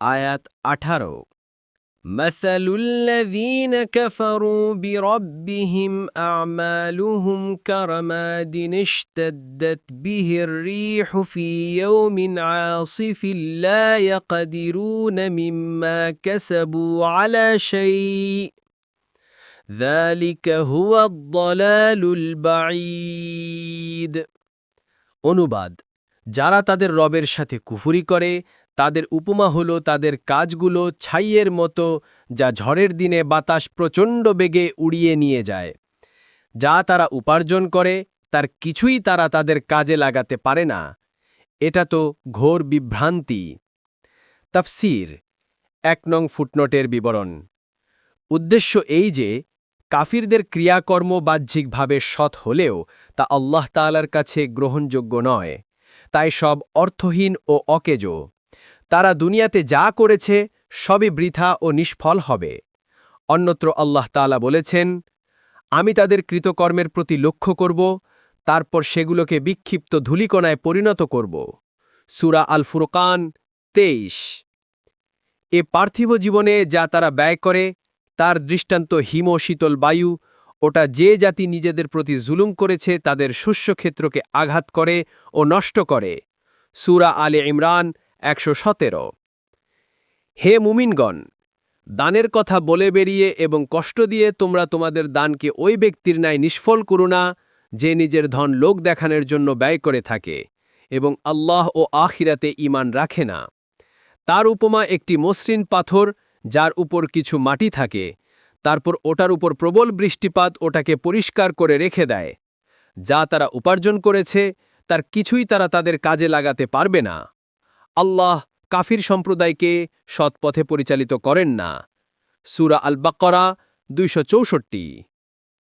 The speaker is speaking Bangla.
আয়াত আঠারো مثل الذين كفروا بربهم أعمالهم كرماد اشتدت به الريح في يوم عاصف لا يقدرون مما كسبوا على شيء ذلك هو الضلال البعيد অনুবাদ যারা তাদের রবের সাথে কুফুরি করে তাদের উপমা হলো তাদের কাজগুলো ছাইয়ের মতো যা ঝড়ের দিনে বাতাস প্রচণ্ড বেগে উড়িয়ে নিয়ে যায়। যা তারা উপার্জন করে, তার কিছুই তারা তাদের কাজে লাগাতে পারে না। এটা তো ঘোর বিভ্রান্তি। তাফসির, এক নং ফুটনোটের বিবরণ। উদ্দেশ্য এই যে, কাফিরদের ক্রিয়াকর্ম বাহ্যিকভাবে সৎ হলেও তা আল্লাহ তাআলার কাছে গ্রহণযোগ্য নয়। তাই সব অর্থহীন ও অকেজ। তারা দুনিয়াতে যা করেছে, সবই বৃথা ও নিষ্ফল হবে। অন্যত্র আল্লাহ তাআলা বলেছেন, আমি তাদের কৃতকর্মের প্রতি লক্ষ্য করব, তারপর সেগুলোকে বিক্ষিপ্ত ধূলিকণায় পরিণত করব। সুরা আল ফুরকান তেইশ। এ পার্থিব জীবনে যা তারা ব্যয় করে, তার দৃষ্টান্ত হিম শীতল বায়ু, ওটা যে জাতি নিজেদের প্রতি জুলুম করেছে, তাদের শস্যক্ষেত্রকে আঘাত করে ও নষ্ট করে। সুরা আলে ইমরান একশো সতেরো। হে মুমিনগণ, দানের কথা বলে বেরিয়ে এবং কষ্ট দিয়ে তোমরা তোমাদের দানকে ওই ব্যক্তির ন্যায় নিষ্ফল করো না, যে নিজের ধন লোক দেখানোর জন্য ব্যয় করে থাকে এবং আল্লাহ ও আখিরাতে ইমান রাখে না। তার উপমা একটি মসৃণ পাথর, যার উপর কিছু মাটি থাকে। তারপর ওটার উপর প্রবল বৃষ্টিপাত ওটাকে পরিষ্কার করে রেখে দেয়। যা তারা উপার্জন করেছে, তার কিছুই তারা তাদের কাজে লাগাতে পারবে না। আল্লাহ কাফির সম্প্রদায়কে সৎপথে পরিচালিত করেন না। সুরা আল বাকরা দুইশো চৌষট্টি।